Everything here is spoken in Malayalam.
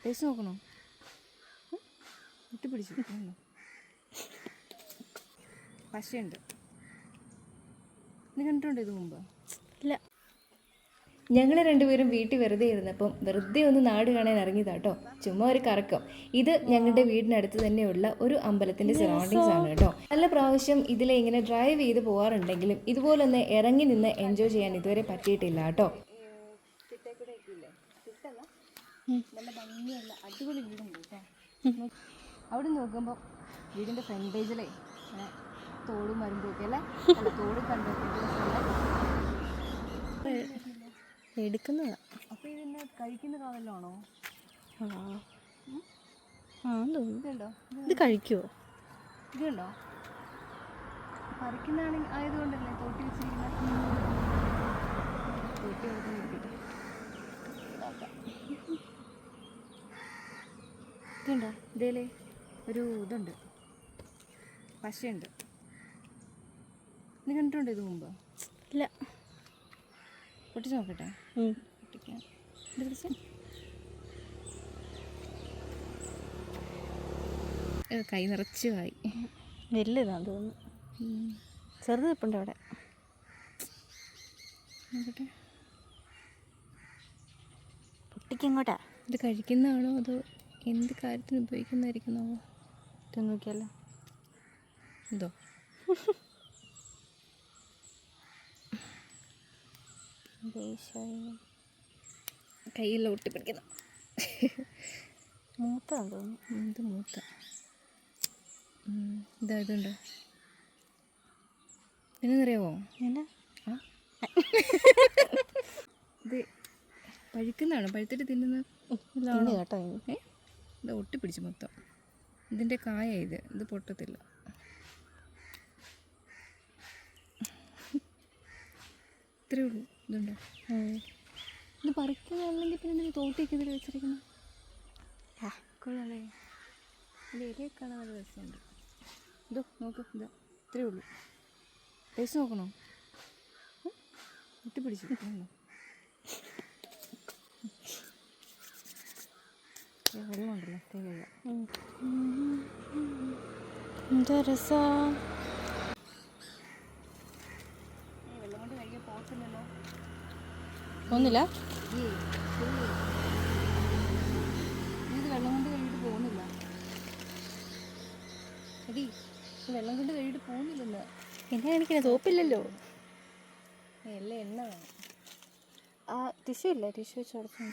ടേസ്റ്റ് നോക്കണോ? വിട്ട് പിടിച്ചു? പശയുണ്ട്. നീ കണ്ടിട്ടുണ്ടോ ഇത് മുമ്പ്? ഇല്ല. ഞങ്ങൾ രണ്ടുപേരും വീട്ടിൽ വെറുതെ ഇരുന്നപ്പം വെറുതെ ഒന്ന് നാട് കാണാൻ ഇറങ്ങിയതാട്ടോ ചുമ്മാ ഒരു കറക്കം. ഇത് ഞങ്ങളുടെ വീടിനടുത്ത് തന്നെയുള്ള ഒരു അമ്പലത്തിന്റെ സറൗണ്ടിങ്സ് ആണ് കേട്ടോ നല്ല പ്രാവശ്യം ഇതിലെ ഇങ്ങനെ ഡ്രൈവ് ചെയ്ത് പോകാറുണ്ടെങ്കിലും ഇതുപോലൊന്ന് ഇറങ്ങി നിന്ന് എൻജോയ് ചെയ്യാൻ ഇതുവരെ പറ്റിയിട്ടില്ല കേട്ടോ നല്ല ഭംഗിയുള്ള അടിപൊളി വീടുണ്ട് കേട്ടോ അവിടെ നോക്കുമ്പോൾ വീടിന്റെ ഫ്രണ്ടേജിലേ പേജിലെ തോടും മരുമ്പും ഒക്കെ അല്ലേ തോട് കണ്ടു എടുക്കുന്നതാ. അപ്പോൾ ഇതിനെ കഴിക്കുന്ന കാലല്ലോ ആണോ? ആ. ഇത് കഴിക്കുമോ ഇതുണ്ടോ? പറിക്കുന്നതാണെങ്കിൽ ആയതുകൊണ്ടല്ലേ തോട്ടി വെച്ചിരിക്കുന്നത് തോട്ടി കൊടുത്ത് ഇരിക്കട്ടെ നോക്കാം. ഇതുണ്ടോ? ഇതേലേ ഒരു ഇതുണ്ട്. പശയുണ്ട്. നീ കണ്ടിട്ടുണ്ടോ ഇത് മുമ്പ്? ഇല്ല. പൊട്ടിച്ച് നോക്കട്ടെ. പൊട്ടിക്കാം. കൈ നിറച്ച് കായി വലുതാന്ന് തോന്നുന്നു. ചെറുത് ഇപ്പുണ്ട് അവിടെ നോക്കട്ടെ. പൊട്ടിക്കെങ്ങോട്ടാ ഇത് കഴിക്കുന്നതാണോ അതോ എന്ത് കാര്യത്തിന് ഉപയോഗിക്കുന്നതായിരിക്കുന്നോ? ഇത് നോക്കിയല്ലോ എന്തോ? കയ്യെല്ലാം ഒട്ടിപ്പിടിക്കുന്നു. മൂത്താന്ന് തോന്നുന്നു. ഇത് മൂത്ത? ഇതാ ഇതുണ്ടോ? പിന്നെന്നറിയാവോ ഇങ്ങനെ ആ. ഇത് പഴുക്കുന്നതാണ്? പഴുത്തിട്ട് തിന്നുന്ന തിന്നു കേട്ടോ ഏ? ഇത് ഒട്ടിപ്പിടിച്ച് മൊത്തം. ഇതിന്റെ കായ ഇത്. ഇത് പൊട്ടത്തില്ല. ഇത്രയേ ഉള്ളൂ. ഇതുണ്ടോ. ഇത് പറിക്കുന്നതല്ലെങ്കിൽ പിന്നെ തോട്ടിയൊക്കെ ഇതിൽ വെച്ചിരിക്കുന്നത് ആ, ഇലയൊക്കെ കാണാൻ നല്ല രസമുണ്ട്. ഇതോ നോക്ക്. ഇതാ. ഇത്രയേ ഉള്ളൂ. ടേസ്റ്റ് നോക്കണോ? ഒട്ടിപ്പിടിച്ചു. ഒന്നില്ല വെള്ളം കൊണ്ട് കഴുകിയിട്ട് പോകുന്നില്ല എടി വെള്ളം കൊണ്ട് കഴുകിയിട്ട് പോകുന്നില്ലല്ലോ പിന്നെ കാണിക്കുന്ന സോപ്പില്ലല്ലോ എല്ലാം എണ്ണ വേണം ആ ടിഷ്യൂ ഇല്ല? ടിഷ്യൂ വെച്ച് കൊടുത്തു